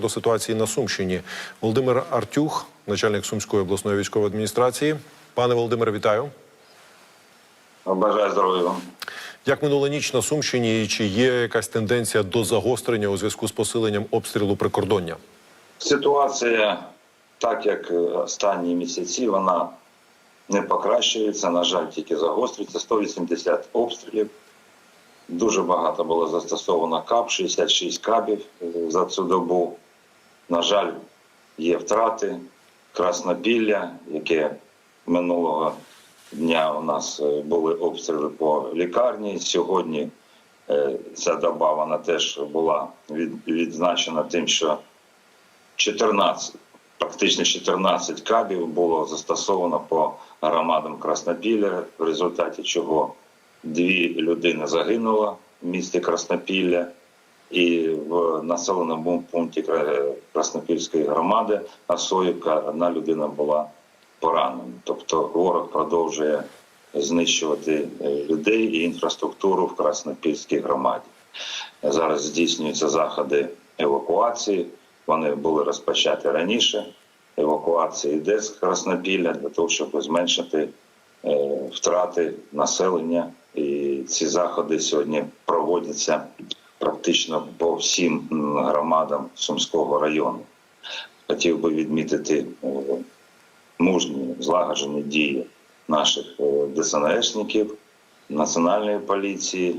До ситуації на Сумщині Володимир Артюх, начальник Сумської обласної військової адміністрації. Пане Володимире, вітаю. Бажаю здоров'я вам. Як минула ніч на Сумщині, і чи є якась тенденція до загострення у зв'язку з посиленням обстрілу прикордоння? Ситуація, так як останні місяці, вона не покращується. На жаль, тільки загострюється. 180 обстрілів. Дуже багато було застосовано кап, 66 кабів е, за цю добу. На жаль, є втрати. Краснопілля, яке минулого дня у нас е, були обстріли по лікарні. Сьогодні е, ця доба вона теж була відзначена тим, що 14, практично 14 кабів було застосовано по громадам Краснопілля, в результаті чого дві людини загинуло в місті Краснопілля. І в населеному пункті Краснопільської громади Асоївка одна людина була поранена. Тобто ворог продовжує знищувати е, людей і інфраструктуру в Краснопільській громаді. Зараз здійснюються заходи евакуації. Вони були розпочаті раніше. Евакуація йде з Краснопілля для того, щоб зменшити е, втрати населення. І ці заходи сьогодні проводяться практично по всім громадам Сумського району. Хотів би відмітити е, мужні злагоджені дії наших е, ДСНСників, Національної поліції,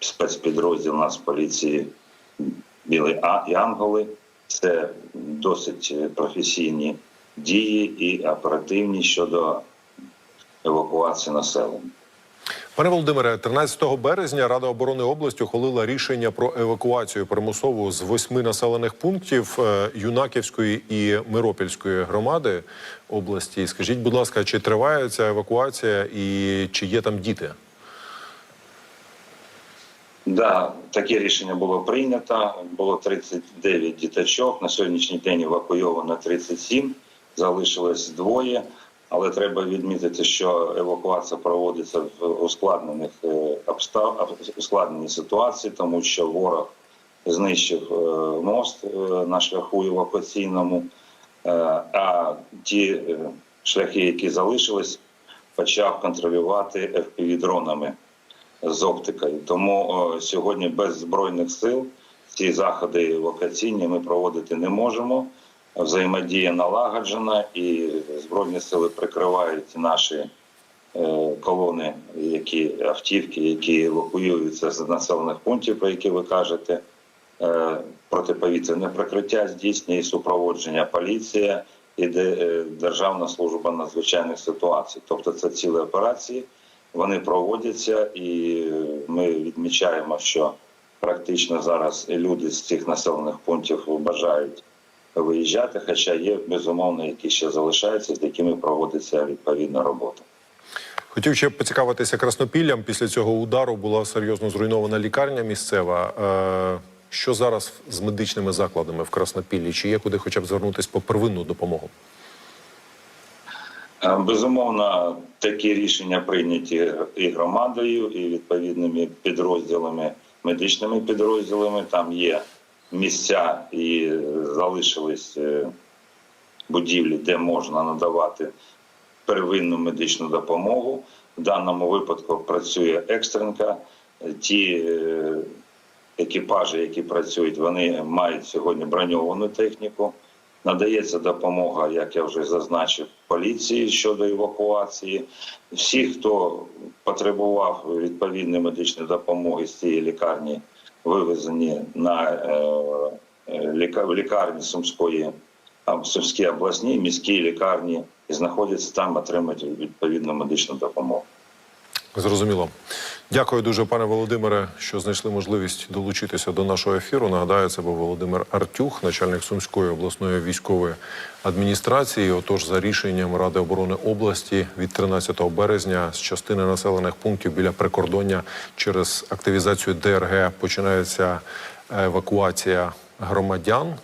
спецпідрозділ Нацполіції Білий А- Янголи. Це досить професійні дії і оперативні щодо евакуації населення. Пане Володимире, 13 березня Рада оборони області ухвалила рішення про евакуацію примусову з восьми населених пунктів е, Юнаківської і Миропільської громади області. Скажіть, будь ласка, чи триває ця евакуація і чи є там діти? Да, таке рішення було прийнято. Було 39 діточок. На сьогоднішній день евакуйовано 37, залишилось двоє. Але треба відмітити, що евакуація проводиться в ускладнених е, обстав... ускладненій ситуації, тому що ворог знищив е, мост е, на шляху евакуаційному, а ті шляхи, які залишились, почав контролювати FPV-дронами з оптикою. Тому сьогодні без збройних сил ці заходи евакуаційні ми проводити не можемо. Взаємодія налагоджена, і збройні сили прикривають наші е, колони, які автівки, які евакуюються з населених пунктів, про які ви кажете. Е, Протиповітряне прикриття здійснює супроводження поліція і е, Державна служба надзвичайних ситуацій. Тобто це цілі операції, вони проводяться, і ми відмічаємо, що практично зараз люди з цих населених пунктів бажають виїжджати, хоча є безумовно, які ще залишаються, з якими проводиться відповідна робота. Хотів ще поцікавитися Краснопіллям. Після цього удару була серйозно зруйнована лікарня місцева. Е, Що зараз з медичними закладами в Краснопіллі? Чи є куди хоча б звернутися по первинну допомогу? Е, Безумовно, такі рішення прийняті і громадою, і відповідними підрозділами, медичними підрозділами. Там є місця і залишились е, будівлі, де можна надавати первинну медичну допомогу. В даному випадку працює екстренка. Ті е, екіпажі, які працюють, вони мають сьогодні броньовану техніку. Надається допомога, як я вже зазначив, поліції щодо евакуації. Всі, хто потребував відповідної медичної допомоги з цієї лікарні, вивезені на е, е, лікарні Сумської Сумській обласній міській лікарні і знаходяться там, отримують відповідну медичну допомогу. Зрозуміло. Дякую дуже, пане Володимире, що знайшли можливість долучитися до нашого ефіру. Нагадаю, це був Володимир Артюх, начальник Сумської обласної військової адміністрації. Отож, за рішенням Ради оборони області від 13 березня з частини населених пунктів біля прикордоння через активізацію ДРГ починається евакуація громадян.